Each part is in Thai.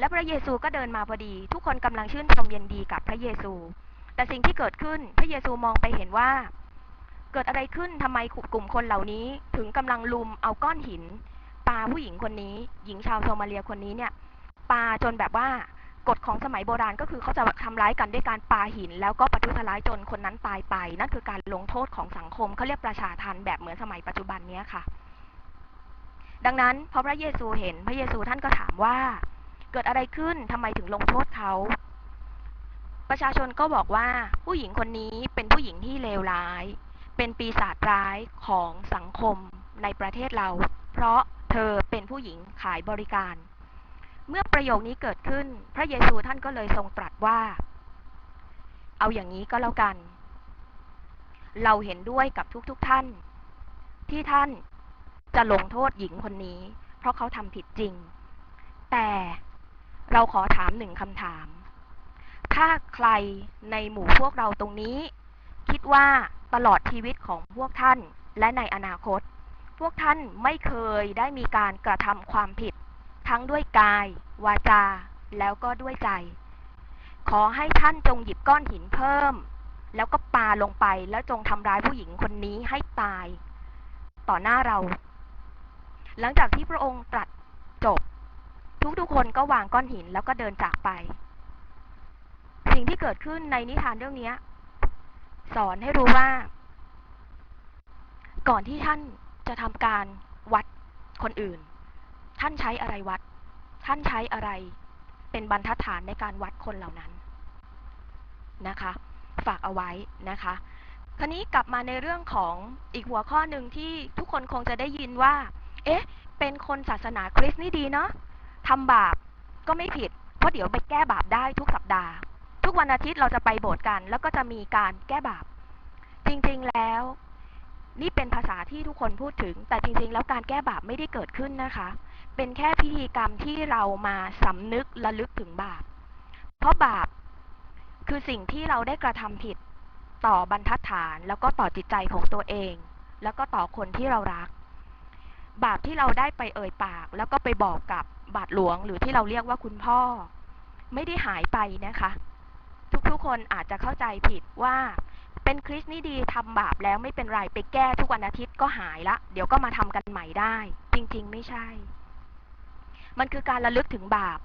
และพระเยซูก็เดินมาพอดี ทุกคนกำลังชื่นชมยินดีกับพระเยซู แต่สิ่งที่เกิดขึ้นพระเยซูมองไปเห็นว่า เกิดอะไรขึ้นทำไมกลุ่มคนเหล่านี้ ถึงกำลังลุมเอาก้อนหินปาผู้หญิงคนนี้ หญิงชาวโซมาเลียคนนี้เนี่ยปาจนแบบว่ากฎของสมัยโบราณก็คือเขาจะทำร้ายกันด้วยการปาหิน แล้วก็ประทุษร้ายจนคนนั้นตายไป นั่นคือการลงโทษของสังคมเขาเรียกประชาทันแบบเหมือนสมัยปัจจุบันเนี้ยค่ะ ดังนั้นพอพระเยซูเห็นพระเยซูท่านก็ถามว่า เกิดอะไรขึ้นทำไมถึงลงโทษเขา ประชาชนก็บอกว่าผู้หญิงคนนี้เป็นผู้หญิงที่เลวร้าย เป็นปีศาจร้ายของสังคมในประเทศเรา เพราะเธอเป็นผู้หญิงขายบริการ เมื่อประโยคนี้เกิดขึ้น พระเยซูท่านก็เลยทรงตรัสว่า เอาอย่างนี้ก็แล้วกัน เราเห็นด้วยกับทุกๆทท่าน ที่ท่านจะลงโทษหญิงคนนี้ เพราะเขาทำผิดจริง แต่ เราขอถามหนึ่งคำถาม ถ้าใครในหมู่พวกเราตรงนี้ คิดว่าตลอดชีวิตของพวกท่านและในอนาคต พวกท่านไม่เคยได้มีการกระทำความผิด ทั้งด้วยกาย วาจา แล้วก็ด้วยใจ ขอให้ท่านจงหยิบก้อนหินเพิ่ม แล้วก็ปาลงไปแล้วจงทำร้ายผู้หญิงคนนี้ให้ตาย ต่อหน้าเรา หลังจากที่พระองค์ตรัสจบ ทุกๆคนก็วางก้อนหินแล้วก็เดินจากไป สิ่งที่เกิดขึ้นในนิทานเรื่องนี้สอนให้รู้ว่า ก่อนที่ท่านจะทำการวัดคนอื่น ท่านใช้อะไรวัด ท่านใช้อะไรเป็นบรรทัดฐานในการวัดคนเหล่านั้นนะคะ ฝากเอาไว้นะคะคราวนี้กลับมาในเรื่องของอีกหัวข้อหนึ่งที่ทุกคนคงจะได้ยินว่า เอ๊ะ เป็นคนศาสนาคริสต์นี่ดีเนาะ ทำบาปก็ไม่ผิด เพราะเดี๋ยวไปแก้บาปได้ทุกสัปดาห์ ทุกวันอาทิตย์เราจะไปโบสถ์กัน แล้วก็จะมีการแก้บาป จริงๆแล้ว นี่เป็นภาษาที่ทุกคนพูดถึง แต่จริงๆ แล้วการแก้บาปไม่ได้เกิดขึ้นนะคะ เป็นแค่พิธีกรรมที่เรามาสำนึกระลึกถึงบาป เพราะบาปคือสิ่งที่เราได้กระทำผิดต่อบรรทัดฐาน แล้วก็ต่อจิตใจของตัวเอง แล้วก็ต่อคนที่เรารัก บาปที่เราได้ไปเอ่ยปาก แล้วก็ไปบอกกับบาทหลวง หรือที่เราเรียกว่าคุณพ่อ ไม่ได้หายไปนะคะ ทุกๆคนอาจจะเข้าใจผิดว่า เป็นคริสต์นี่ดีทำบาปแล้วไม่เป็นไรไปแก้ทุกวันอาทิตย์ก็หายละ เดี๋ยวก็มาทำกันใหม่ได้ จริงๆ ไม่ใช่ มันคือการระลึกถึงบาป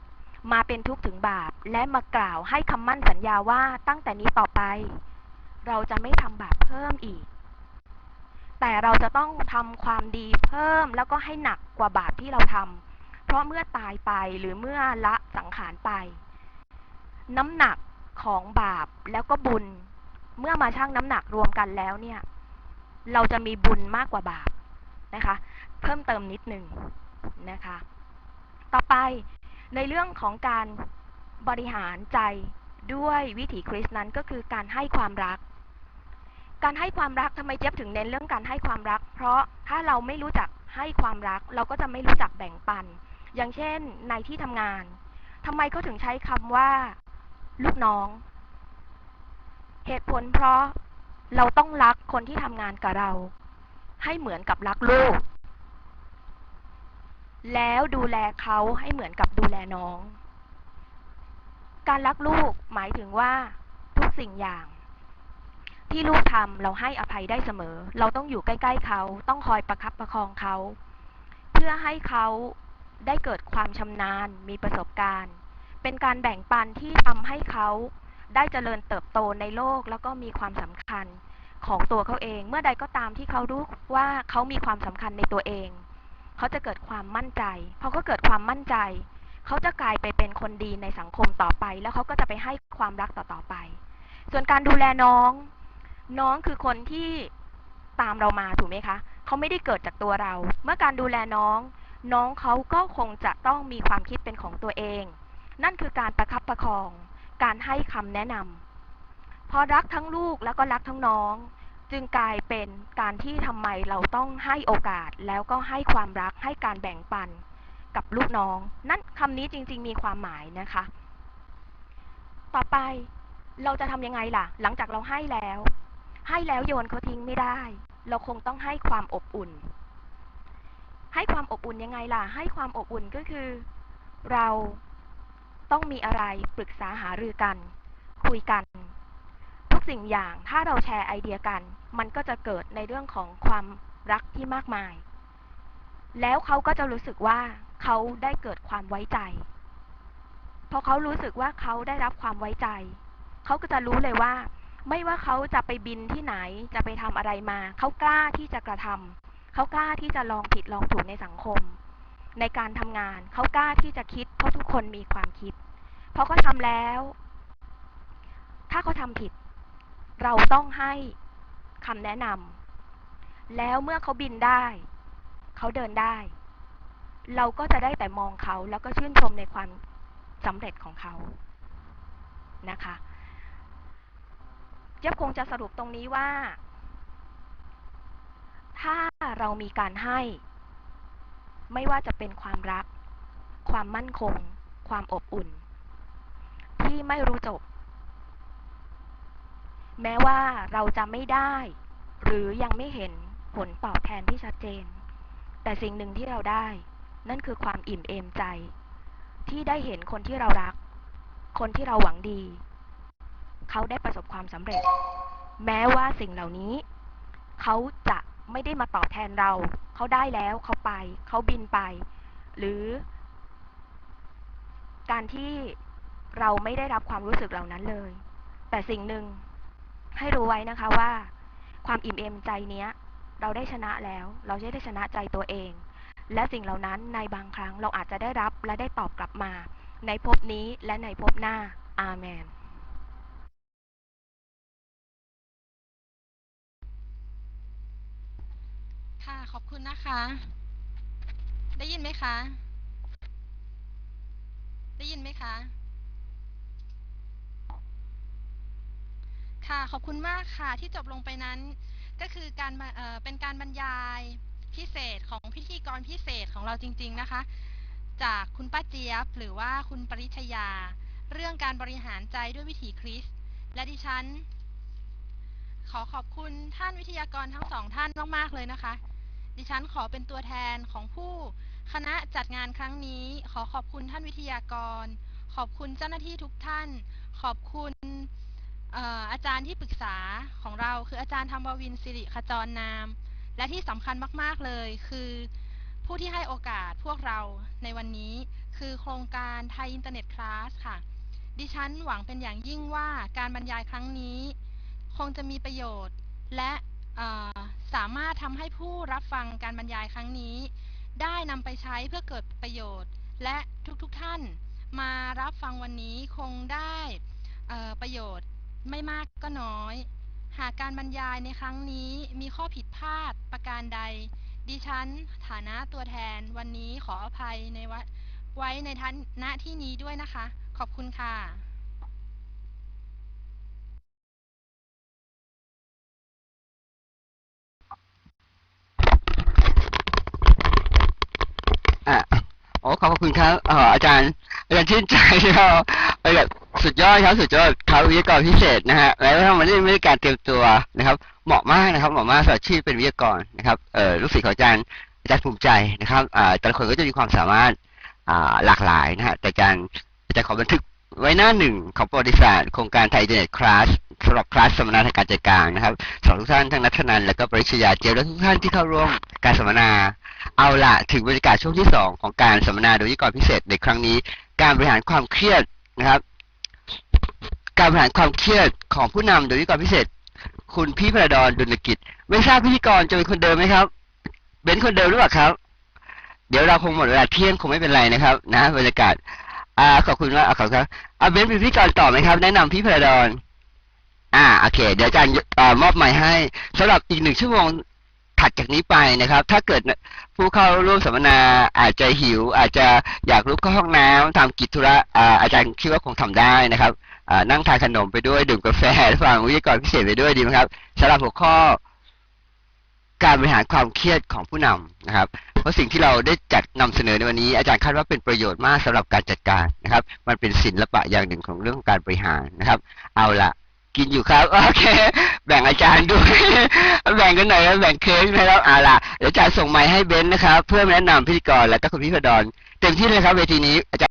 มาเป็นทุกข์ถึงบาป และมากล่าวให้คำมั่นสัญญาว่าตั้งแต่นี้ต่อไป เราจะไม่ทำบาปเพิ่มอีก แต่เราจะต้องทำความดีเพิ่มแล้วก็ให้หนักกว่าบาปที่เราทำเพราะเมื่อตายไปหรือเมื่อละสังขารไป น้ำหนักของบาปแล้วก็บุญ เมื่อมาชั่งน้ำหนักรวมกันแล้วเนี่ย เราจะมีบุญมากกว่าบาปนะคะ เพิ่มเติมนิดหนึ่งนะคะ ต่อไปในเรื่องของการบริหารใจด้วยวิถีคริสต์นั้นก็คือการให้ความรัก การให้ความรักทำไมเจี๊ยบถึงเน้นเรื่องการให้ความรัก เพราะถ้าเราไม่รู้จักให้ความรัก เราก็จะไม่รู้จักแบ่งปัน อย่างเช่นในที่ทำงานทำไมเขาถึงใช้คำว่า ลูกน้อง เหตุผลเพราะเราต้องรักคนที่ทำงานกับเรา ให้เหมือนกับรักลูก แล้วดูแลเขาให้เหมือนกับดูแลน้อง การรักลูกหมายถึงว่าทุกสิ่งอย่าง ที่ลูกทำเราให้อภัยได้เสมอ เราต้องอยู่ใกล้ ๆ เขา ต้องคอยประคับประคองเขา เพื่อให้เขาได้เกิดความชำนาญ มีประสบการณ์ เป็นการแบ่งปันที่ทำให้เขาได้เจริญเติบโตในโลกแล้วก็มีความสำคัญของตัวเขาเอง เมื่อใดก็ตามที่เขารู้ว่าเขามีความสำคัญในตัวเอง เขาจะเกิดความมั่นใจ พอเขาเกิดความมั่นใจ เขาจะกลายไปเป็นคนดีในสังคมต่อไป แล้วเขาก็จะไปให้ความรักต่อๆไป ส่วนการดูแลน้อง น้องคือคนที่ตามเรามาถูกไหมคะเขาไม่ได้เกิดจากตัวเรา เมื่อการดูแลน้อง น้องเขาก็คงจะต้องมีความคิดเป็นของตัวเอง นั่นคือการประคับประคอง การให้คำแนะนำพอรักทั้งลูกแล้วก็รักทั้งน้อง จึงกลายเป็นการที่ทำไมเราต้องให้โอกาสแล้วก็ให้ความรักให้การแบ่งปันกับลูกน้อง นั่นคำนี้จริง ๆ มีความหมายนะคะ ต่อไปเราจะทำยังไงล่ะ หลังจากเราให้แล้ว ให้แล้วโยนเขาทิ้งไม่ได้ เราคงต้องให้ความอบอุ่น ให้ความอบอุ่นยังไงล่ะ ให้ความอบอุ่นก็คือ เราต้องมีอะไรปรึกษาหารือกัน คุยกัน ทุกสิ่งอย่างถ้าเราแชร์ไอเดียกัน มันก็จะเกิดในเรื่องของความรักที่มากมาย แล้วเขาก็จะรู้สึกว่าเขาได้เกิดความไว้ใจพอเขารู้สึกว่าเขาได้รับความไว้ใจ เขาก็จะรู้เลยว่า ไม่ว่าเขาจะไปบินที่ไหนจะไปทำอะไรมา เขากล้าที่จะกระทำเขากล้าที่จะลองผิดลองถูกในสังคม ในการทำงาน เขากล้าที่จะคิด เพราะทุกคนมีความคิดพอเขาทำแล้ว ถ้าเขาทำผิด เราต้องให้คำแนะนำแล้วเมื่อเขาบินได้ เขาเดินได้ เราก็จะได้แต่มองเขาแล้วก็ชื่นชมในความสำเร็จของเขานะคะ เจี๊ยบคงจะสรุปตรงนี้ว่า ถ้าเรามีการให้ ไม่ว่าจะเป็นความรัก ความมั่นคง ความอบอุ่น ที่ไม่รู้จบ แม้ว่าเราจะไม่ได้ หรือยังไม่เห็นผลตอบแทนที่ชัดเจน แต่สิ่งหนึ่งที่เราได้ นั่นคือความอิ่มเอมใจ ที่ได้เห็นคนที่เรารัก คนที่เราหวังดี เขาได้ประสบความสำเร็จ แม้ว่าสิ่งเหล่านี้ เขาจะไม่ได้มาตอบแทนเรา เขาได้แล้วเขาไป เขาบินไป หรือ การที่เราไม่ได้รับความรู้สึกเหล่านั้นเลย แต่สิ่งหนึ่งให้รู้ไว้นะคะว่า ความอิ่มเอมใจเนี้ย เราได้ชนะแล้ว เราจะได้ชนะใจตัวเอง และสิ่งเหล่านั้นในบางครั้งเราอาจจะได้รับและได้ตอบกลับมา ในภพนี้และในภพหน้าอาเมน ขอบคุณนะคะ ได้ยินไหมคะ ได้ยินไหมคะ ค่ะ ขอบคุณมากค่ะ ที่จบลงไปนั้น ก็คือการเเป็นการบรรยายพิเศษของพิธีกรพิเศษของเราจริง ๆ นะคะ จากคุณป้าเจี๊ยบ หรือว่าคุณปริชยา เรื่องการบริหารใจด้วยวิถีคริสและดิฉันขอขอบคุณท่านวิทยากรทั้งสองท่านมาก ๆ เลยนะคะ ดิฉันขอเป็นตัวแทนของผู้คณะจัดงานครั้งนี้ ขอขอบคุณท่านวิทยากร ขอบคุณเจ้าหน้าที่ทุกท่าน ขอบคุณออาจารย์ที่ปรึกษาของเราคืออาจารย์ธรรมวินสิริขจรนาม และที่สำคัญมากๆเลยคือผู้ที่ให้โอกาสพวกเราในวันนี้ คือโครงการไทยอินเทอร์เน็ตคลาสค่ะ ดิฉันหวังเป็นอย่างยิ่งว่าการบรรยายครั้งนี้ คงจะมีประโยชน์และ สามารถทำให้ผู้รับฟังการบรรยายครั้งนี้ ได้นำไปใช้เพื่อเกิดประโยชน์ และทุกๆทท่าน มารับฟังวันนี้คงได้ประโยชน์ไม่มากก็น้อย หากการบรรยายในครั้งนี้มีข้อผิดพลาดประการใด ดิฉัน ฐานะตัวแทนวันนี้ขออภัยในวไว้ในทันณที่นี้ด้วยนะคะ ขอบคุณค่ะ อะโอ้ขอบคุณครับเอ่ออาจารย์อาจารย์ชื่นใจครับไปแบบสุดยอดครับสุดยอดครับวิทยากรพิเศษนะฮะแล้วถ้ามันไม่ได้ไม่ได้การเตรียมตัวนะครับ เหมาะมากนะครับเหมาะมากสำหรับชื่อเป็นวิทยากรนะครับเออลูกศิษย์ของอาจารย์อาจารย์ภูมิใจนะครับอ่าแต่ละคนก็จะมีความสามารถอ่าหลากหลายนะฮะแต่อาจารย์อาจารย์ขอบันทึกไว้หน้าหนึ่งของประวัติศาสตร์โครงการไทยเทอร์เน็ตคลาสสำหรับคลาสสัมมนาทางการจัดการนะครับสำหรับทุกท่านทั้งนัทนันและก็ปริชยาเจลและทุกท่านที่เข้าร่วมการสัมมนา เอาละถึงบรรยากาศช่วงที่สองของการสัมมนาโดยวิทยากรพิเศษในครั้งนี้ การบริหารความเครียดนะครับ การบริหารความเครียดของผู้นำโดยวิทยากรพิเศษ คุณพี่พระดอนดุลกิจ ไม่ทราบพิธีกรจะเป็นคนเดิมไหมครับเบนคนเดิมหรือเปล่าครับ เดี๋ยวเราคงหมดเวลาเที่ยงคงไม่เป็นไรนะครับ นะบรรยากาศอ่าขอบคุณมากอ่าขอบคุณครับอ่าเบนเป็นพิธีกรต่อไหมครับ แนะนำพี่พระดอนอ่าโอเค เดี๋ยวอาจารย์มอบหมายให้สำหรับอีกหนึ่งชั่วโมง ถัดจากนี้ไปนะครับ ถ้าเกิดผู้เข้าร่วมสัมมนาอาจจะหิว อาจจะอยากลุกเข้าห้องน้ำทำกิจธุระอาจารย์คิดว่าคงทำได้นะครับนั่งทานขนมไปด้วยดื่มกาแฟฟังวิทยากรพิเศษไปด้วยดีไหมครับสำหรับหัวข้อการบริหารความเครียดของผู้นำนะครับ เพราะสิ่งที่เราได้จัดนำเสนอในวันนี้ อาจารย์คาดว่าเป็นประโยชน์มากสำหรับการจัดการนะครับ มันเป็นศิลปะอย่างหนึ่งของเรื่องการบริหารนะครับ เอาละ กินอยู่ครับ โอเค แบ่งอาจารย์ด้วย แบ่งกันหน่อยแบ่งเค้กนะครับเอาล่ะเดี๋ยวอาจารย์ส่งไม้ให้เบนซ์นะครับ เพื่อแนะนำพิธีกรและก็คุณพิพดรเต็มที่เลยครับเวทีนี้อาจารย์